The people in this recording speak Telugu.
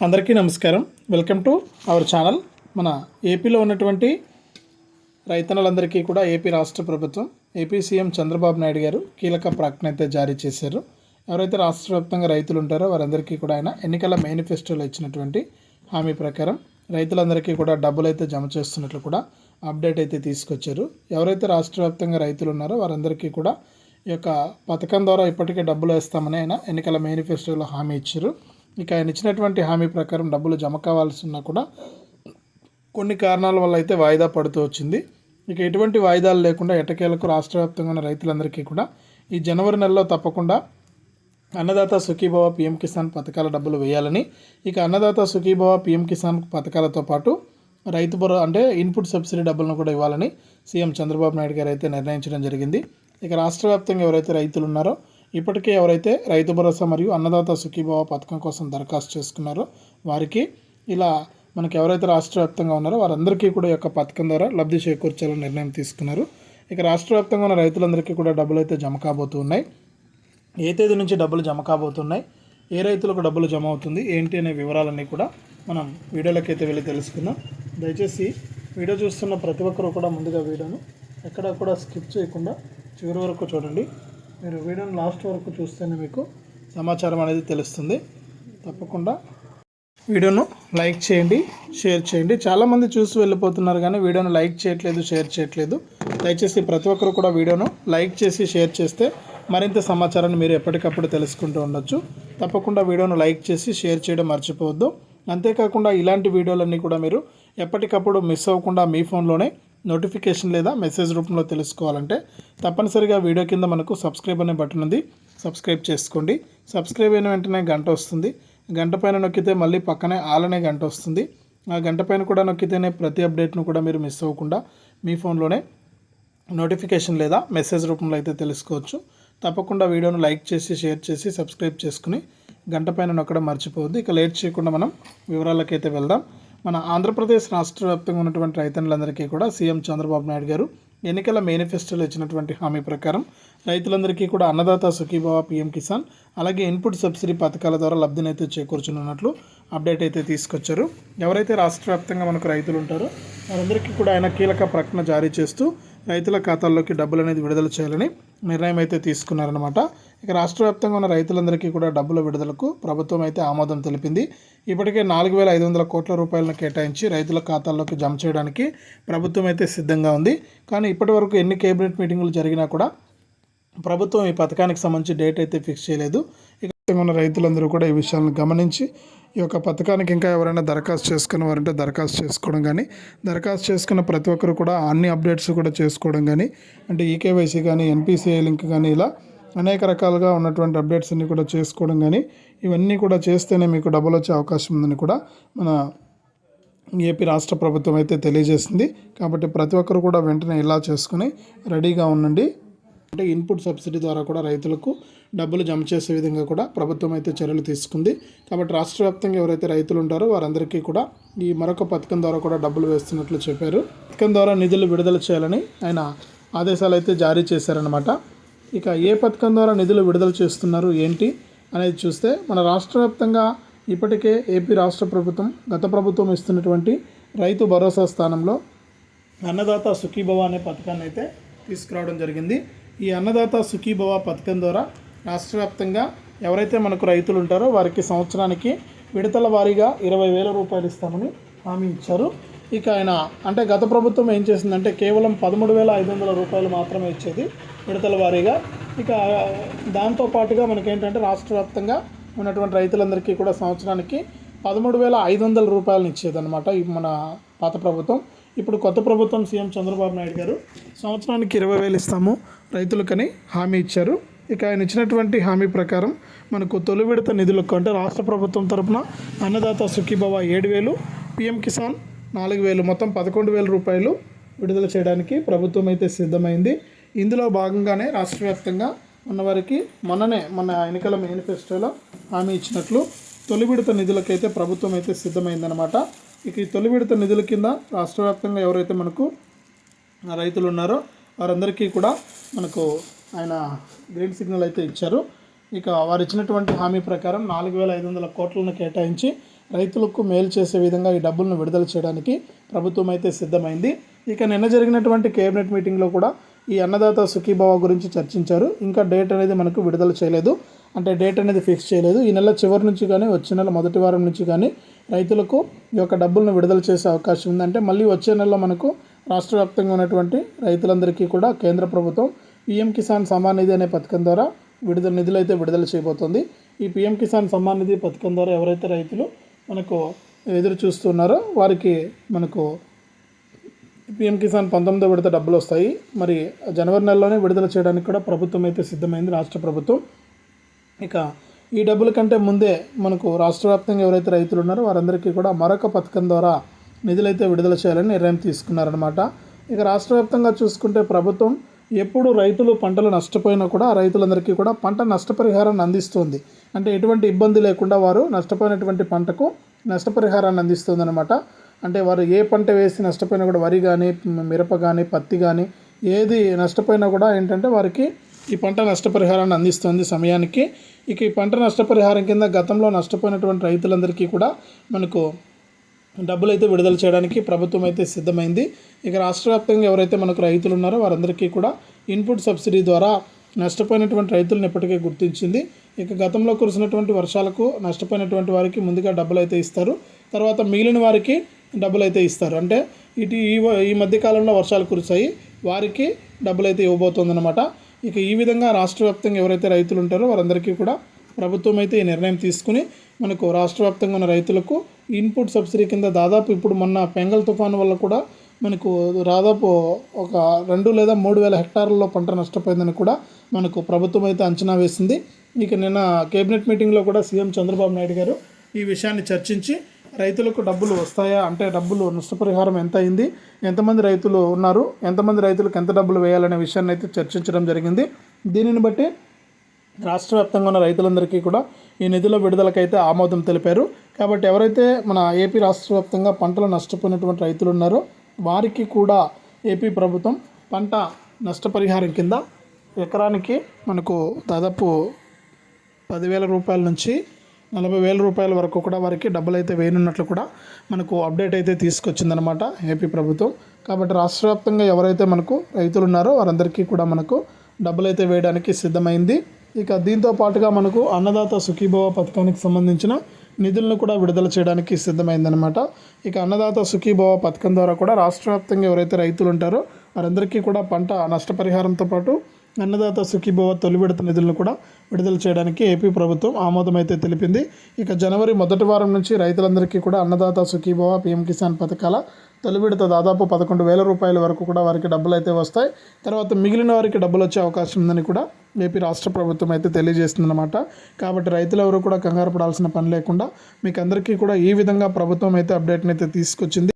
అందరికీ నమస్కారం. వెల్కమ్ టు అవర్ ఛానల్ మన ఏపీలో ఉన్నటువంటి రైతన్నలందరికీ కూడా ఏపీ రాష్ట్ర ప్రభుత్వం ఏపీ సీఎం చంద్రబాబు నాయుడు గారు కీలక ప్రకటన అయితే జారీ చేశారు. ఎవరైతే రాష్ట్ర వ్యాప్తంగా రైతులు ఉంటారో వారందరికీ కూడా ఆయన ఎన్నికల మేనిఫెస్టోలో ఇచ్చినటువంటి హామీ ప్రకారం రైతులందరికీ కూడా డబ్బులు అయితే జమ చేస్తున్నట్లు కూడా అప్డేట్ అయితే తీసుకొచ్చారు. ఎవరైతే రాష్ట్ర వ్యాప్తంగా రైతులు ఉన్నారో వారందరికీ కూడా ఈ యొక్క పథకం ద్వారా ఇప్పటికే డబ్బులు వేస్తామని ఆయన ఎన్నికల మేనిఫెస్టోలో హామీ ఇచ్చారు. ఇక ఆయన ఇచ్చినటువంటి హామీ ప్రకారం డబ్బులు జమ కావాల్సి కూడా కొన్ని కారణాల వల్ల అయితే వాయిదా పడుతూ వచ్చింది. ఇక ఎటువంటి వాయిదాలు లేకుండా ఎటకేలకు రాష్ట్ర వ్యాప్తంగా ఉన్న రైతులందరికీ కూడా ఈ జనవరి నెలలో తప్పకుండా అన్నదాత సుఖీభవ పిఎం కిసాన్ పథకాల డబ్బులు వేయాలని ఇక అన్నదాత సుఖీభవ పిఎం కిసాన్ పథకాలతో పాటు రైతు భరో అంటే ఇన్పుట్ సబ్సిడీ డబ్బులను కూడా ఇవ్వాలని సీఎం చంద్రబాబు నాయుడు గారు అయితే నిర్ణయించడం జరిగింది. ఇక రాష్ట్ర వ్యాప్తంగా ఎవరైతే రైతులు ఉన్నారో ఇప్పటికే ఎవరైతే రైతు భరోసా మరియు అన్నదాత సుఖీభావ పథకం కోసం దరఖాస్తు చేసుకున్నారో వారికి ఇలా మనకి ఎవరైతే రాష్ట్ర వ్యాప్తంగా ఉన్నారో వారందరికీ కూడా ఈ యొక్క పథకం ద్వారా లబ్ధి చేకూర్చాలని నిర్ణయం తీసుకున్నారు. ఇక రాష్ట్ర వ్యాప్తంగా ఉన్న రైతులందరికీ కూడా డబ్బులు అయితే జమ కాబోతూ ఉన్నాయి. ఏ తేదీ నుంచి డబ్బులు జమ కాబోతున్నాయి? ఏ రైతులకు డబ్బులు జమ అవుతుంది? ఏంటి అనే వివరాలన్నీ కూడా మనం వీడియోలోకి అయితే వెళ్ళి తెలుసుకుందాం. దయచేసి వీడియో చూస్తున్న ప్రతి ఒక్కరు కూడా ముందుగా వీడియోను ఎక్కడ కూడా స్కిప్ చేయకుండా చివరి వరకు చూడండి. మీరు వీడియోని లాస్ట్ వరకు చూస్తేనే మీకు సమాచారం అనేది తెలుస్తుంది. తప్పకుండా వీడియోను లైక్ చేయండి షేర్ చేయండి. చాలామంది చూసి వెళ్ళిపోతున్నారు కానీ వీడియోను లైక్ చేయట్లేదు షేర్ చేయట్లేదు. దయచేసి ప్రతి ఒక్కరు కూడా వీడియోను లైక్ చేసి షేర్ చేస్తే మరింత సమాచారాన్ని మీరు ఎప్పటికప్పుడు తెలుసుకుంటూ ఉండొచ్చు. తప్పకుండా వీడియోను లైక్ చేసి షేర్ చేయడం మర్చిపోవద్దు. అంతేకాకుండా ఇలాంటి వీడియోలన్నీ కూడా మీరు ఎప్పటికప్పుడు మిస్ అవ్వకుండా మీ ఫోన్లోనే నోటిఫికేషన్ లేదా మెసేజ్ రూపంలో తెలుసుకోవాలంటే తప్పనిసరిగా వీడియో కింద మనకు సబ్స్క్రైబ్ అనే బటన్ ఉంది. సబ్స్క్రైబ్ చేసుకోండి. సబ్స్క్రైబ్ అయిన వెంటనే గంట వస్తుంది. గంట పైన నొక్కితే మళ్ళీ పక్కనే ఆల్ అనే గంట వస్తుంది. ఆ గంట పైన కూడా నొక్కితేనే ప్రతి అప్డేట్ను కూడా మీరు మిస్ అవ్వకుండా మీ ఫోన్లోనే నోటిఫికేషన్ లేదా మెసేజ్ రూపంలో అయితే తెలుసుకోవచ్చు. తప్పకుండా వీడియోను లైక్ చేసి షేర్ చేసి సబ్స్క్రైబ్ చేసుకుని గంట పైన నొక్కడం మర్చిపోవద్దు. ఇక లేట్ చేయకుండా మనం వివరాలకైతే వెళ్దాం. మన ఆంధ్రప్రదేశ్ రాష్ట్ర వ్యాప్తంగా ఉన్నటువంటి రైతన్నులందరికీ కూడా సీఎం చంద్రబాబు నాయుడు గారు ఎన్నికల మేనిఫెస్టోలో ఇచ్చినటువంటి హామీ ప్రకారం రైతులందరికీ కూడా అన్నదాత సుఖీభావ పీఎం కిసాన్ అలాగే ఇన్పుట్ సబ్సిడీ పథకాల ద్వారా లబ్ధినైతే చేకూర్చున్నట్లు అప్డేట్ అయితే తీసుకొచ్చారు. ఎవరైతే రాష్ట్ర వ్యాప్తంగా మనకు రైతులు ఉంటారో వారందరికీ కూడా ఆయన కీలక ప్రకటన జారీ చేస్తూ రైతుల ఖాతాల్లోకి డబ్బులు అనేది విడుదల చేయాలని నిర్ణయం అయితే తీసుకున్నారనమాట ఇక రాష్ట్ర వ్యాప్తంగా ఉన్న రైతులందరికీ కూడా డబ్బుల విడుదలకు ప్రభుత్వం అయితే ఆమోదం తెలిపింది. ఇప్పటికే నాలుగు వేల ఐదు వందల కోట్ల రూపాయలను కేటాయించి రైతుల ఖాతాల్లోకి జమ చేయడానికి ప్రభుత్వం అయితే సిద్ధంగా ఉంది. కానీ ఇప్పటి వరకు ఎన్ని కేబినెట్ మీటింగులు జరిగినా కూడా ప్రభుత్వం ఈ పథకానికి సంబంధించి డేట్ అయితే ఫిక్స్ చేయలేదు. ఇక ఉన్న రైతులందరూ కూడా ఈ విషయాలను గమనించి ఈ యొక్క పథకానికి ఇంకా ఎవరైనా దరఖాస్తు చేసుకున్న వారంటే దరఖాస్తు చేసుకోవడం కానీ దరఖాస్తు చేసుకున్న ప్రతి ఒక్కరు కూడా అన్ని అప్డేట్స్ కూడా చేసుకోవడం కానీ అంటే ఈకేవైసీ కానీ ఎన్పిసిఐ లింక్ కానీ ఇలా అనేక రకాలుగా ఉన్నటువంటి అప్డేట్స్ అన్ని కూడా చేసుకోవడం కానీ ఇవన్నీ కూడా చేస్తేనే మీకు డబ్బులు వచ్చే అవకాశం ఉందని కూడా మన ఏపీ రాష్ట్ర ప్రభుత్వం అయితే తెలియజేసింది. కాబట్టి ప్రతి ఒక్కరు కూడా వెంటనే ఇలా చేసుకుని రెడీగా ఉండండి. అంటే ఇన్పుట్ సబ్సిడీ ద్వారా కూడా రైతులకు డబ్బులు జమ చేసే విధంగా కూడా ప్రభుత్వం అయితే చర్యలు తీసుకుంది. కాబట్టి రాష్ట్ర వ్యాప్తంగా ఎవరైతే రైతులు ఉంటారో వారందరికీ కూడా ఈ మరొక పథకం ద్వారా కూడా డబ్బులు వేస్తున్నట్లు చెప్పారు. పథకం ద్వారా నిధులు విడుదల చేయాలని ఆయన ఆదేశాలు అయితే జారీ చేశారనమాట ఇక ఏ పథకం ద్వారా నిధులు విడుదల చేస్తున్నారు ఏంటి అనేది చూస్తే మన రాష్ట్ర వ్యాప్తంగా ఇప్పటికే ఏపీ రాష్ట్ర ప్రభుత్వం గత ప్రభుత్వం ఇస్తున్నటువంటి రైతు భరోసా స్థానంలో అన్నదాత సుఖీభవ అనే పథకాన్ని అయితే తీసుకురావడం జరిగింది. ఈ అన్నదాత సుఖీభవ పథకం ద్వారా రాష్ట్ర వ్యాప్తంగా ఎవరైతే మనకు రైతులు ఉంటారో వారికి సంవత్సరానికి విడతల వారీగా ఇరవై వేల రూపాయలు ఇస్తామని హామీ ఇచ్చారు. ఇక ఆయన అంటే గత ప్రభుత్వం ఏం చేసిందంటే కేవలం పదమూడు వేల ఐదు వందల రూపాయలు మాత్రమే ఇచ్చేది విడతల వారీగా. ఇక దాంతో పాటుగా మనకేంటంటే రాష్ట్ర వ్యాప్తంగా ఉన్నటువంటి రైతులందరికీ కూడా సంవత్సరానికి పదమూడు వేల ఐదు వందల రూపాయలను ఇచ్చేదన్నమాట మన పాత ప్రభుత్వం. ఇప్పుడు కొత్త ప్రభుత్వం సీఎం చంద్రబాబు నాయుడు గారు సంవత్సరానికి ఇరవై వేలు ఇస్తాము రైతులకని హామీ ఇచ్చారు. ఇక ఆయన ఇచ్చినటువంటి హామీ ప్రకారం మనకు తొలి విడత నిధులకు అంటే రాష్ట్ర ప్రభుత్వం తరపున అన్నదాత సుఖీభవ ఏడు వేలు పిఎం కిసాన్ నాలుగు వేలు మొత్తం పదకొండు వేల రూపాయలు విడుదల చేయడానికి ప్రభుత్వం అయితే సిద్ధమైంది. ఇందులో భాగంగానే రాష్ట్ర వ్యాప్తంగా ఉన్నవారికి మొన్ననే మన ఎన్నికల మేనిఫెస్టోలో హామీ ఇచ్చినట్లు తొలి విడత నిధులకైతే ప్రభుత్వం అయితే సిద్ధమైందనమాట ఇక ఈ తొలి విడత నిధుల కింద రాష్ట్ర వ్యాప్తంగా ఎవరైతే మనకు రైతులు ఉన్నారో వారందరికీ కూడా మనకు ఆయన గ్రీన్ సిగ్నల్ అయితే ఇచ్చారు. ఇక వారు ఇచ్చినటువంటి హామీ ప్రకారం నాలుగు వేల ఐదు వందల కోట్లను కేటాయించి రైతులకు మేలు చేసే విధంగా ఈ డబ్బులను విడుదల చేయడానికి ప్రభుత్వం అయితే సిద్ధమైంది. ఇక నిన్న జరిగినటువంటి కేబినెట్ మీటింగ్లో కూడా ఈ అన్నదాత సుఖీభావ గురించి చర్చించారు. ఇంకా డేట్ అనేది మనకు విడుదల చేయలేదు. అంటే డేట్ అనేది ఫిక్స్ చేయలేదు. ఈ నెల చివరి నుంచి కానీ వచ్చే నెల మొదటి వారం నుంచి కానీ రైతులకు ఈ యొక్క డబ్బులను విడుదల చేసే అవకాశం ఉందంటే మళ్ళీ వచ్చే నెలలో మనకు రాష్ట్ర వ్యాప్తంగా ఉన్నటువంటి రైతులందరికీ కూడా కేంద్ర ప్రభుత్వం పిఎం కిసాన్ సమ్మాన్ నిధి అనే పథకం ద్వారా విడుదల నిధులు అయితే విడుదల చేయబోతోంది. ఈ పిఎం కిసాన్ సమ్మాన్ నిధి పథకం ద్వారా ఎవరైతే రైతులు మనకు ఎదురు చూస్తున్నారో వారికి మనకు పిఎం కిసాన్ పంతొమ్మిదో విడత డబ్బులు వస్తాయి. మరి జనవరి నెలలోనే విడుదల చేయడానికి కూడా ప్రభుత్వం అయితే సిద్ధమైంది రాష్ట్ర ప్రభుత్వం. ఇక ఈ డబ్బుల కంటే ముందే మనకు రాష్ట్ర వ్యాప్తంగా ఎవరైతే రైతులు ఉన్నారో వారందరికీ కూడా మరొక పథకం ద్వారా నిధులైతే విడుదల చేయాలని నిర్ణయం తీసుకున్నారనమాట ఇక రాష్ట్ర వ్యాప్తంగా చూసుకుంటే ప్రభుత్వం ఎప్పుడు రైతులు పంటలు నష్టపోయినా కూడా రైతులందరికీ కూడా పంట నష్టపరిహారాన్ని అందిస్తుంది. అంటే ఎటువంటి ఇబ్బంది లేకుండా వారు నష్టపోయినటువంటి పంటకు నష్టపరిహారాన్ని అందిస్తుంది అనమాట అంటే వారు ఏ పంట వేసి నష్టపోయినా కూడా వరి కానీ మిరప కానీ పత్తి కానీ ఏది నష్టపోయినా కూడా ఏంటంటే వారికి ఈ పంట నష్టపరిహారాన్ని అందిస్తుంది సమయానికి. ఇక ఈ పంట నష్టపరిహారం కింద గతంలో నష్టపోయినటువంటి రైతులందరికీ కూడా మనకు డబ్బులు అయితే విడుదల చేయడానికి ప్రభుత్వం అయితే సిద్ధమైంది. ఇక రాష్ట్ర వ్యాప్తంగా ఎవరైతే మనకు రైతులు ఉన్నారో వారందరికీ కూడా ఇన్పుట్ సబ్సిడీ ద్వారా నష్టపోయినటువంటి రైతులను ఇప్పటికే గుర్తించింది. ఇక గతంలో కురిసినటువంటి వర్షాలకు నష్టపోయినటువంటి వారికి ముందుగా డబ్బులు అయితే ఇస్తారు. తర్వాత మిగిలిన వారికి డబ్బులు అయితే ఇస్తారు. అంటే ఇటు ఈ ఈ మధ్యకాలంలో వర్షాలు కురిసాయి వారికి డబ్బులు అయితే ఇవ్వబోతోందన్నమాట. ఇక ఈ విధంగా రాష్ట్ర వ్యాప్తంగా ఎవరైతే రైతులు ఉంటారో వారందరికీ కూడా ప్రభుత్వం అయితే ఈ నిర్ణయం తీసుకుని మనకు రాష్ట్ర వ్యాప్తంగా ఉన్న రైతులకు ఇన్పుట్ సబ్సిడీ కింద దాదాపు ఇప్పుడు మొన్న పెంగల్ తుఫాను వల్ల కూడా మనకు దాదాపు ఒక రెండు లేదా మూడు వేల హెక్టార్లలో పంట నష్టపోయిందని కూడా మనకు ప్రభుత్వం అయితే అంచనా వేసింది. ఇక నిన్న కేబినెట్ మీటింగ్లో కూడా సీఎం చంద్రబాబు నాయుడు గారు ఈ విషయాన్ని చర్చించి రైతులకు డబ్బులు వస్తాయా అంటే డబ్బులు నష్టపరిహారం ఎంత అయింది ఎంతమంది రైతులు ఉన్నారు ఎంతమంది రైతులకు ఎంత డబ్బులు వేయాలనే విషయాన్ని అయితే చర్చించడం జరిగింది. దీనిని బట్టి రాష్ట్ర వ్యాప్తంగా ఉన్న రైతులందరికీ కూడా ఈ నిధుల విడుదలకైతే ఆమోదం తెలిపారు. కాబట్టి ఎవరైతే మన ఏపీ రాష్ట్ర వ్యాప్తంగా పంటలు నష్టపోయినటువంటి రైతులు ఉన్నారో వారికి కూడా ఏపీ ప్రభుత్వం పంట నష్టపరిహారం కింద ఎకరానికి మనకు దాదాపు పదివేల రూపాయల నుంచి నలభై వేల రూపాయల వరకు కూడా వారికి డబ్బులు అయితే వేయనున్నట్లు కూడా మనకు అప్డేట్ అయితే తీసుకొచ్చిందనమాట ఏపీ ప్రభుత్వం. కాబట్టి రాష్ట్ర వ్యాప్తంగా ఎవరైతే మనకు రైతులు ఉన్నారో వారందరికీ కూడా మనకు డబ్బులు అయితే వేయడానికి సిద్ధమైంది. ఇక దీంతో పాటుగా మనకు అన్నదాత సుఖీభవ పథకానికి సంబంధించిన నిధులను కూడా విడుదల చేయడానికి సిద్ధమైందనమాట ఇక అన్నదాత సుఖీభవ పథకం ద్వారా కూడా రాష్ట్ర వ్యాప్తంగా ఎవరైతే రైతులు ఉంటారో వారందరికీ కూడా పంట నష్టపరిహారంతో పాటు అన్నదాత సుఖీభవ తొలి విడత నిధులను కూడా విడుదల చేయడానికి ఏపీ ప్రభుత్వం ఆమోదం అయితే తెలిపింది. ఇక జనవరి మొదటి వారం నుంచి రైతులందరికీ కూడా అన్నదాత సుఖీభవ పీఎం కిసాన్ పథకాల తొలి విడత దాదాపు పదకొండు వేల రూపాయల వరకు కూడా వారికి డబ్బులు అయితే వస్తాయి. తర్వాత మిగిలిన వారికి డబ్బులు వచ్చే అవకాశం ఉందని కూడా ఏపీ రాష్ట్ర ప్రభుత్వం అయితే తెలియజేస్తుందన్నమాట. కాబట్టి రైతులు ఎవరు కూడా కంగారు పడాల్సిన పని లేకుండా మీకు అందరికీ కూడా ఈ విధంగా ప్రభుత్వం అయితే అప్డేట్ని అయితే తీసుకొచ్చింది.